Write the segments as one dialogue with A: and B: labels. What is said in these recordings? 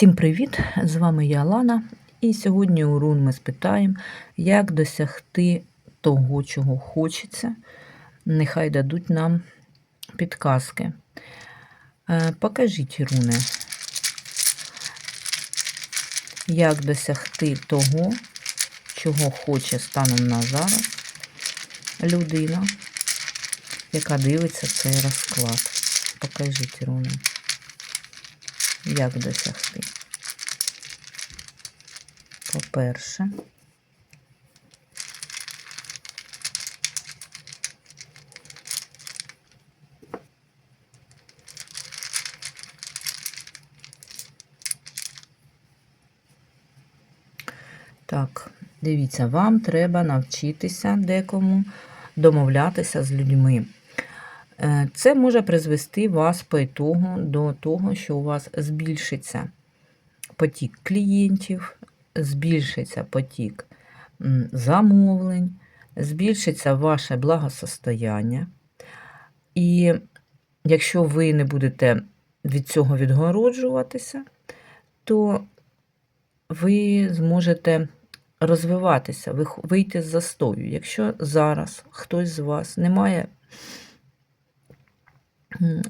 A: Всім привіт! З вами я Лана. І сьогодні у Рун ми спитаємо, як досягти того, чого хочеться. Нехай дадуть нам підказки. Е, Покажіть, руни, як досягти того, чого хоче станом на зараз людина, яка дивиться цей розклад. Покажіть, руни. Як досягти? По-перше, так, дивіться, вам треба навчитися декому домовлятися з людьми. Е, Це може призвести вас по ітогу до того, що у вас збільшиться потік клієнтів, збільшиться потік замовлень, збільшиться ваше благосостояння. І якщо ви не будете від цього відгороджуватися, то ви зможете розвиватися, вийти з застою. Якщо зараз хтось з вас не має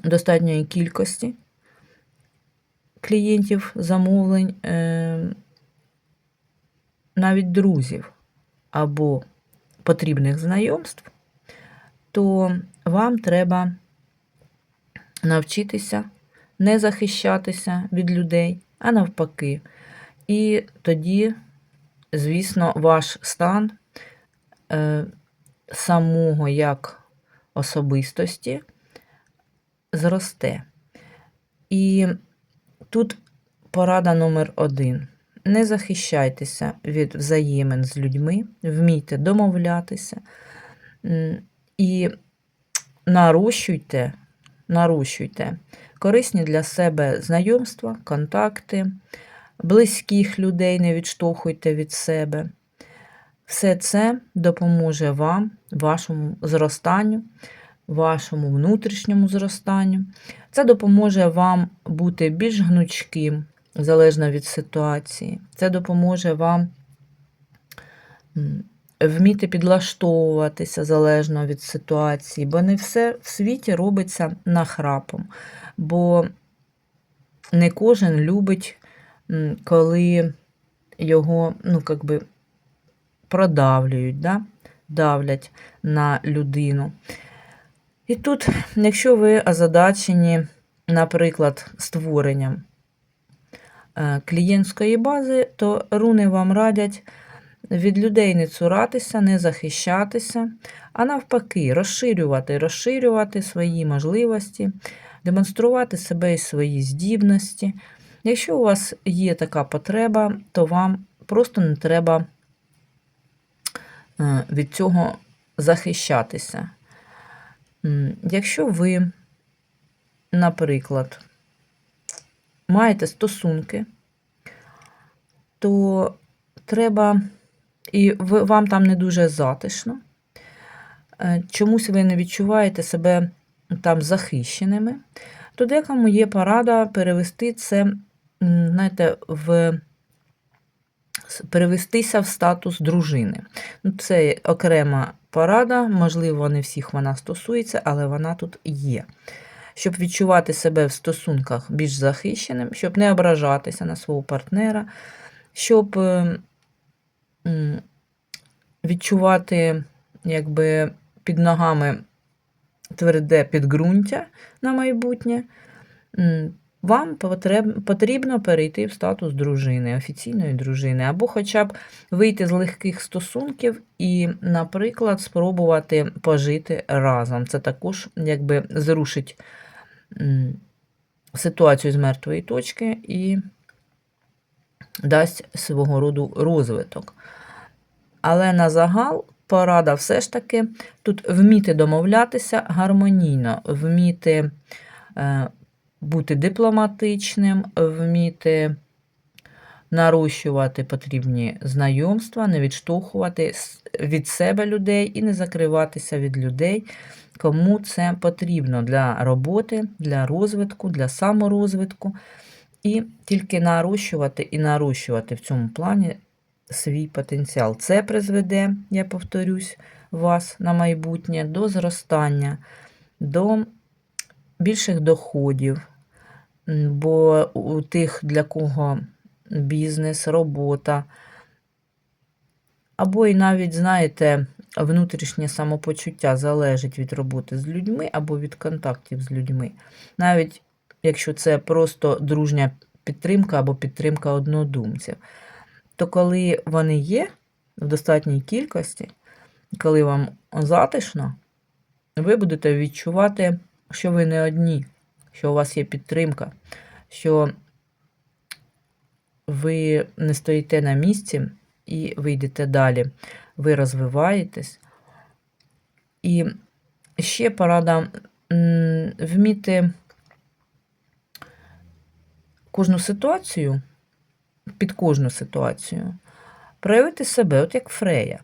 A: достатньої кількості клієнтів, замовлень, е, навіть друзів або потрібних знайомств, то вам треба навчитися не захищатися від людей, а навпаки. І тоді, звісно, ваш стан е, самого як особистості зросте. І тут порада номер один. Не захищайтеся від взаємин з людьми, вмійте домовлятися і нарощуйте, нарощуйте корисні для себе знайомства, контакти, близьких людей не відштовхуйте від себе. Все це допоможе вам, вашому зростанню, вашому внутрішньому зростанню. Це допоможе вам бути більш гнучким, залежно від ситуації. Це допоможе вам вміти підлаштовуватися залежно від ситуації, бо не все в світі робиться нахрапом. Бо не кожен любить, коли його, ну, как би, продавлюють, да? давлять на людину. І тут, якщо ви озадачені, наприклад, створенням е, клієнтської бази, то руни вам радять від людей не цуратися, не захищатися, а навпаки, розширювати, розширювати свої можливості, демонструвати себе і свої здібності. Якщо у вас є така потреба, то вам просто не треба е, від цього захищатися. Якщо ви, наприклад, маєте стосунки, то треба, і вам там не дуже затишно, е, чомусь ви не відчуваєте себе там захищеними, то декому є порада перевести це, знаєте, в перевестися в статус дружини. Ну, Це окрема порада, можливо, не всіх вона стосується, але вона тут є. Щоб відчувати себе в стосунках більш захищеним, щоб не ображатися на свого партнера, щоб е, відчувати якби, під ногами тверде підґрунтя на майбутнє, вам потрібно перейти в статус дружини, офіційної дружини, або хоча б вийти з легких стосунків і, наприклад, спробувати пожити разом. Це також якби зрушить ситуацію з мертвої точки і дасть свого роду розвиток. Але на загал порада все ж таки тут вміти домовлятися гармонійно, вміти е, бути дипломатичним, вміти нарощувати потрібні знайомства, не відштовхувати від себе людей і не закриватися від людей, кому це потрібно для роботи, для розвитку, для саморозвитку. І тільки нарощувати і нарощувати в цьому плані свій потенціал. Це призведе, я повторюсь, вас на майбутнє до зростання, до більших доходів. Бо у тих, для кого бізнес, робота, або і навіть, знаєте, внутрішнє самопочуття залежить від роботи з людьми або від контактів з людьми. Навіть якщо це просто дружня підтримка або підтримка однодумців, то коли вони є в достатній кількості, коли вам затишно, ви будете відчувати, що ви не одні, що у вас є підтримка, що ви не стоїте на місці і ви йдете далі. Ви розвиваєтесь. І ще порада вміти кожну ситуацію, під кожну ситуацію, проявити себе, от як Фрея.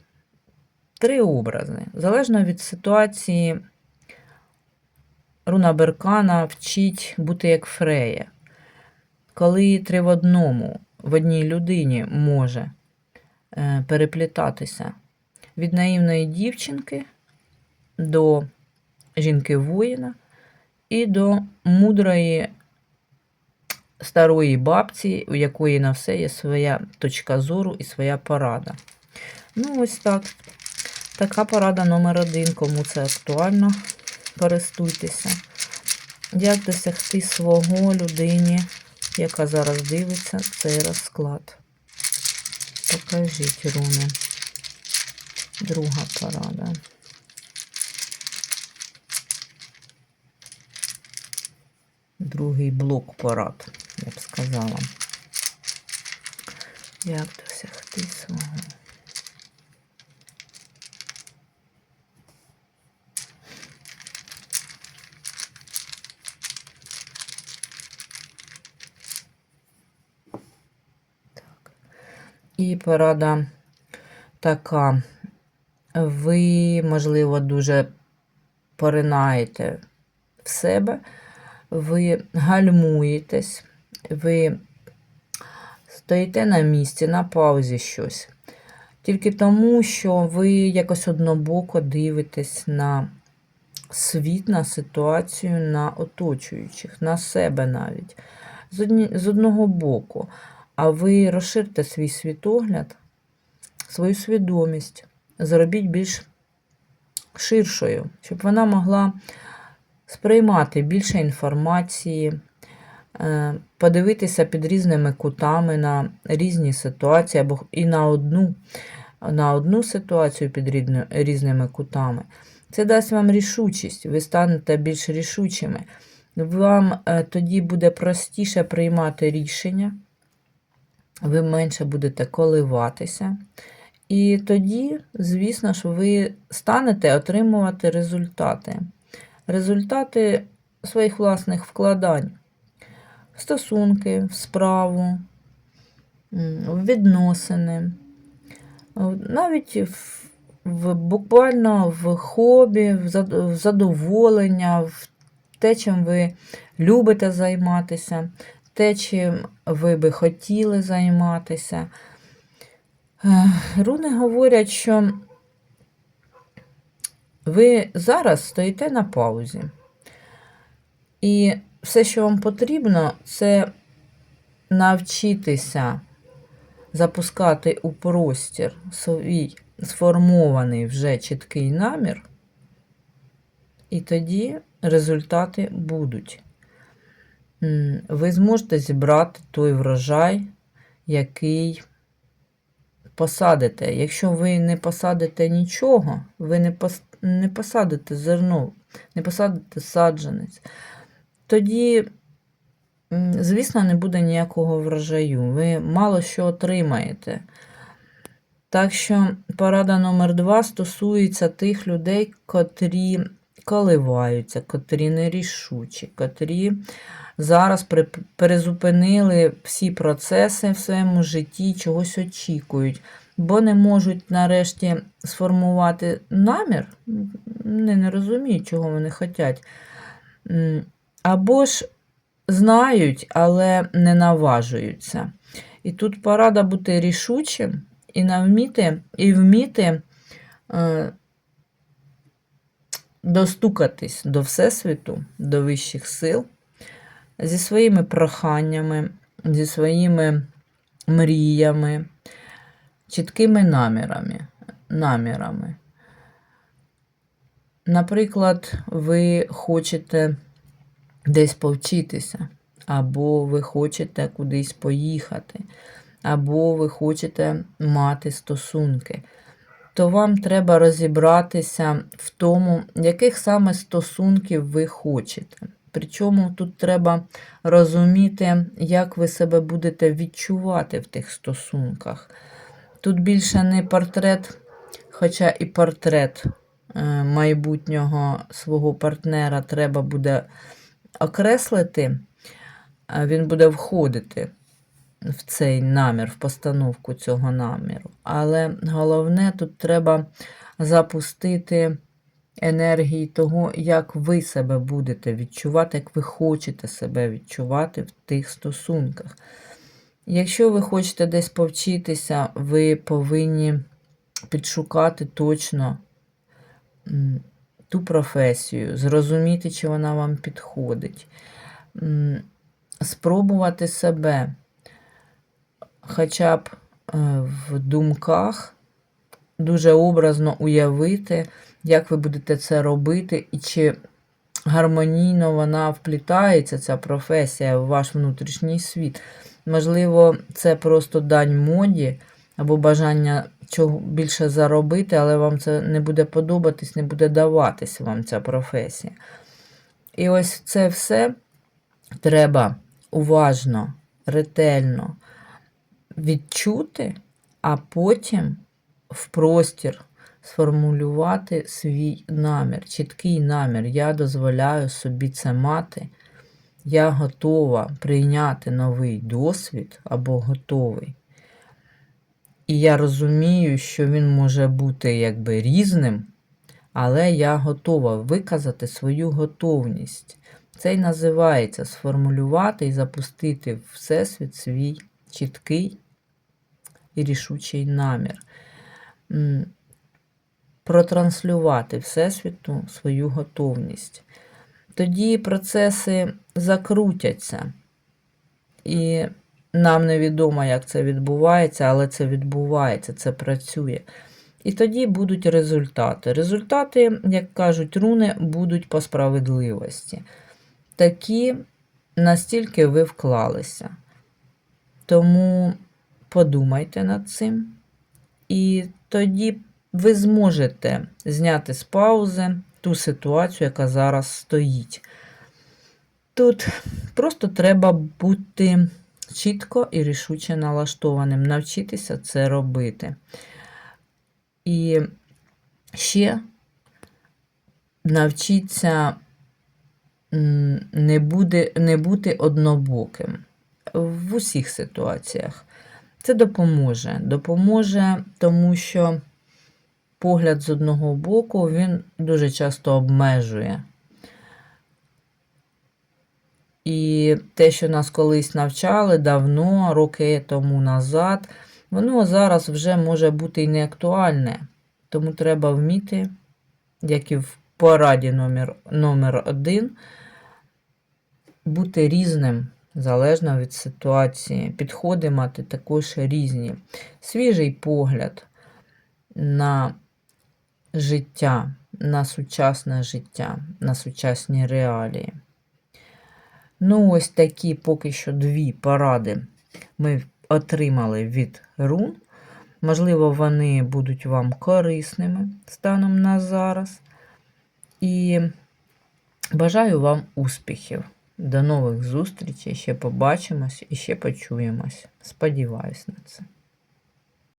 A: Три образи. Залежно від ситуації, руна Беркана вчить бути як Фрея. Коли три в одному, в одній людині може е, переплітатися від наївної дівчинки до жінки-воїна і до мудрої старої бабці, у якої на все є своя точка зору і своя порада. Ну, ось так. Така порада номер один, кому це актуально, користуйтеся. Як досягти свого людині, яка зараз дивиться цей розклад? Покажіть руни. Друга порада. Другий блок порад, я б сказала. Як досягти свого? І порада така. Ви, можливо, дуже поринаєте в себе, ви гальмуєтесь, ви стоїте на місці, на паузі щось. Тільки тому, що ви якось однобоко дивитесь на світ, на ситуацію, на оточуючих, на себе навіть. З, одного боку. А ви розширте свій світогляд, свою свідомість, зробіть більш ширшою, щоб вона могла сприймати більше інформації, е, подивитися під різними кутами на різні ситуації, або і на одну, на одну ситуацію під різними кутами. Це дасть вам рішучість, ви станете більш рішучими. Вам е, тоді буде простіше приймати рішення, ви менше будете коливатися. І тоді, звісно ж, ви станете отримувати результати. Результати своїх власних вкладань в стосунки, в справу, в відносини, навіть в, в буквально в хобі, в задоволення, в те, чим ви любите займатися, те, чим ви би хотіли займатися. Руни говорять, що ви зараз стоїте на паузі. І все, що вам потрібно, це навчитися запускати у простір свій сформований вже чіткий намір, і тоді результати будуть. Ви зможете зібрати той врожай, який посадите. Якщо ви не посадите нічого, ви не, не посадите зерно, не посадите саджанець, тоді, звісно, не буде ніякого врожаю. Ви мало що отримаєте. Так що порада номер два стосується тих людей, котрі коливаються, котрі нерішучі, котрі зараз перезупинили всі процеси в своєму житті, чогось очікують, бо не можуть нарешті сформувати намір, не, не розуміють, чого вони хочуть. Або ж знають, але не наважуються. І тут порада бути рішучим і навміти, і вміти е, достукатись до Всесвіту, до вищих сил зі своїми проханнями, зі своїми мріями, чіткими намірами. намірами. Наприклад, ви хочете десь повчитися, або ви хочете кудись поїхати, або ви хочете мати стосунки, то вам треба розібратися в тому, яких саме стосунків ви хочете. Причому тут треба розуміти, як ви себе будете відчувати в тих стосунках. Тут більше не портрет, хоча і портрет е, майбутнього свого партнера треба буде окреслити, він буде входити в цей намір, в постановку цього наміру. Але головне, тут треба запустити енергії того, як ви себе будете відчувати, як ви хочете себе відчувати в тих стосунках. Якщо ви хочете десь повчитися, ви повинні підшукати точно ту професію, зрозуміти, чи вона вам підходить, спробувати себе хоча б е, в думках дуже образно уявити, як ви будете це робити, і чи гармонійно вона вплітається, ця професія, в ваш внутрішній світ. Можливо, це просто дань моді або бажання чого більше заробити, але вам це не буде подобатись, не буде даватись вам ця професія. І ось це все треба уважно, ретельно відчути, а потім в простір сформулювати свій намір, чіткий намір. Я дозволяю собі це мати. Я готова прийняти новий досвід або готовий. І я розумію, що він може бути якби різним, але я готова виказати свою готовність. Це й називається сформулювати і запустити в всесвіт свій чіткий і рішучий намір. Протранслювати Всесвіту свою готовність. Тоді процеси закрутяться. І нам невідомо, як це відбувається, але це відбувається, це працює. І тоді будуть результати. Результати, як кажуть руни, будуть по справедливості. Такі, настільки ви вклалися. Тому подумайте над цим. І тоді ви зможете зняти з паузи ту ситуацію, яка зараз стоїть. Тут просто треба бути чітко і рішуче налаштованим, навчитися це робити. І ще навчіться не, буде, не бути однобоким в усіх ситуаціях. Це допоможе. Допоможе, тому що погляд з одного боку він дуже часто обмежує. І те, що нас колись навчали давно, роки тому назад, воно зараз вже може бути і не актуальне. Тому треба вміти, як і в пораді номер, номер один, бути різним залежно від ситуації. Підходи мати також різні. Свіжий погляд на життя, на сучасне життя, на сучасні реалії. Ну, ось такі поки що дві поради ми отримали від рун. Можливо, вони будуть вам корисними станом на зараз. І бажаю вам успіхів! До нових зустрічей. Ще побачимось і ще почуємось. Сподіваюсь на це.